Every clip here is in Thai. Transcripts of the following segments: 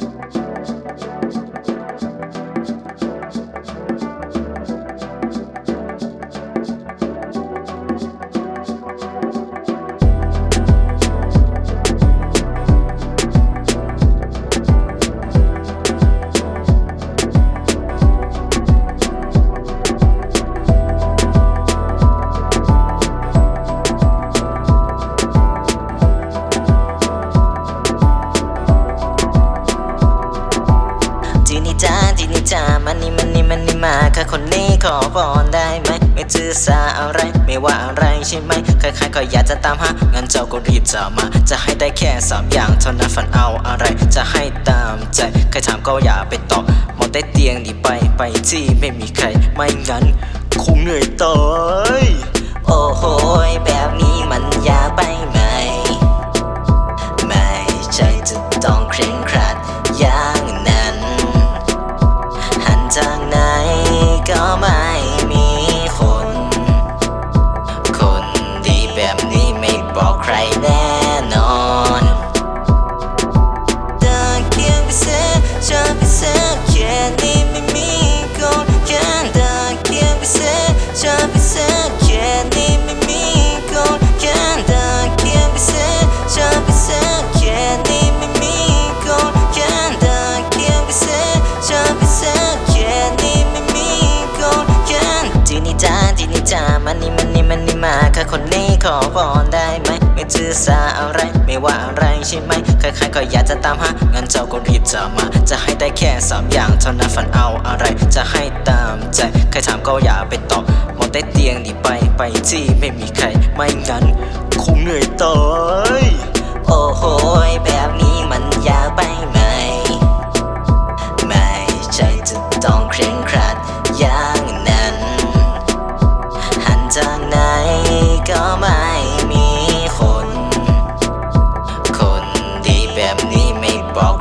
จี มันนี่มันนี่มันนี่มาค่ะคนนี้ขอพรได้ไหมไม่จื้อสาอะไรไม่ว่าอะไรใช่ไหมใครๆก็อยากจะตามหางั้นเจ้าก็รีบจะมา จะให้ได้แค่สามอย่างเท่านั้นฝันเอาอะไร จะให้ตามใจใครถามก็อย่าไปตอบมองใต้เตียงดีไปไปที่ไม่มีใครไม่งั้นคงเหนื่อยตายโอ้โหแบบนี้มันยากไปไหม ไม่ใช่จะต้องเคร่งครัด เมันนี่มันนี่มันนี่มาค่ะคนนี้ขอพรได้ไหมไม่จื้อสาอะไรไม่ว่าอะไรใช่ไหมใครๆก็อยากจะตามหางั้นเจ้าก็รีบจะมา จะให้ได้แค่สามอย่างเท่านั้นฝันเอาอะไร จะให้ตามใจใครถามก็อย่าไปตอบมองใต้เตียงดีไปไปที่ไม่มีใครไม่งั้นคงเหนื่อยตาย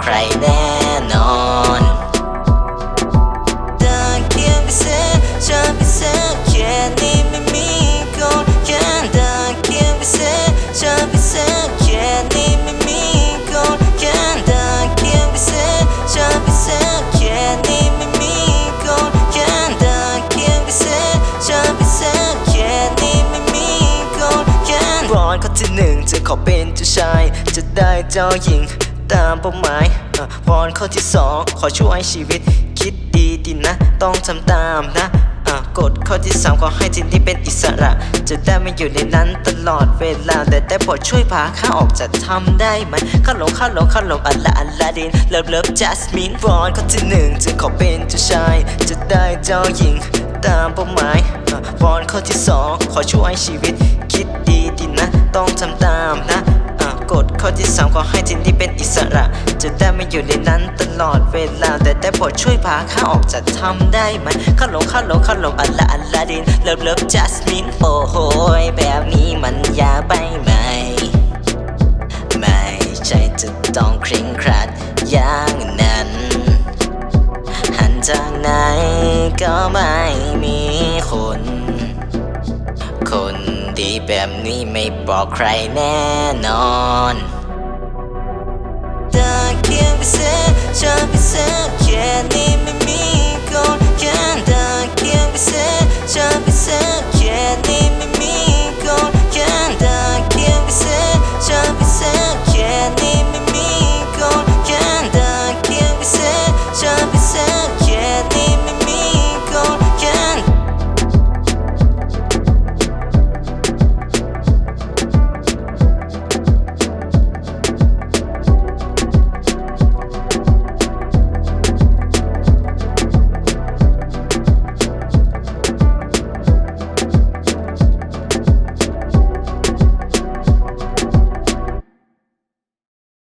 ใครแน่นอนตะเกียงไปเสียจะไปเสียแค่นี้ไม่มีคนแค่ตะเกียงไปเสียจะไปเสียแค่นี้ไม่มีคนแค่ตะเกียงไปเสียจะไปเสียแค่นี้ไม่มีคนแค่ตะเกียงไปเสียจะไปเสียแค่นี้ไม่มีคนแค่ร้อนข้อที่หนึ่งจะขอเป็นเจ้าชายจะได้เจ้าหญิง ตามเป้าหมายพรข้อที่สองขอช่วยชีวิต คิดดีดีนะ ต้องทำตามนะกฎข้อที่สามขอให้ที่นี่เป็นอิสระ จะได้ไม่อยู่ในนั้นตลอดเวลา แต่ได้โปรดช่วยพาข้าออกจากทำได้ไหมข้าหลงข้าหลงข้าหลงอัลลาอัลลาดินเลิฟเลิฟจัสมินวอนข้อที่หนึ่งจะขอเป็นเจ้าชาย จะได้เจ้าหญิง ตามเป้าหมายอะวอนข้อที่สองขอช่วยชีวิต คิดดีดีนะ ต้องทำตามนะ กฎข้อที่สามขอให้ที่นี่เป็นอิสระ จะได้ไม่อยู่ในนั้นตลอดเวลา แต่ได้โปรดช่วยพาข้าออกจากทำได้ไหมข้าหลงข้าหลงข้าหลงอัลลาอัลลาดินเลิฟเลิฟจัสมินโอ้โหยแบบนี้มันยากไปไหม ไม่ใช่จะต้องเคร่งครัดอย่างนั้น หันทางไหนก็ไม่มีคน คน ดีแบบนี้ไม่บอกใครแน่นอนจากเพียงไปเสียจากไปเสียแค่นี้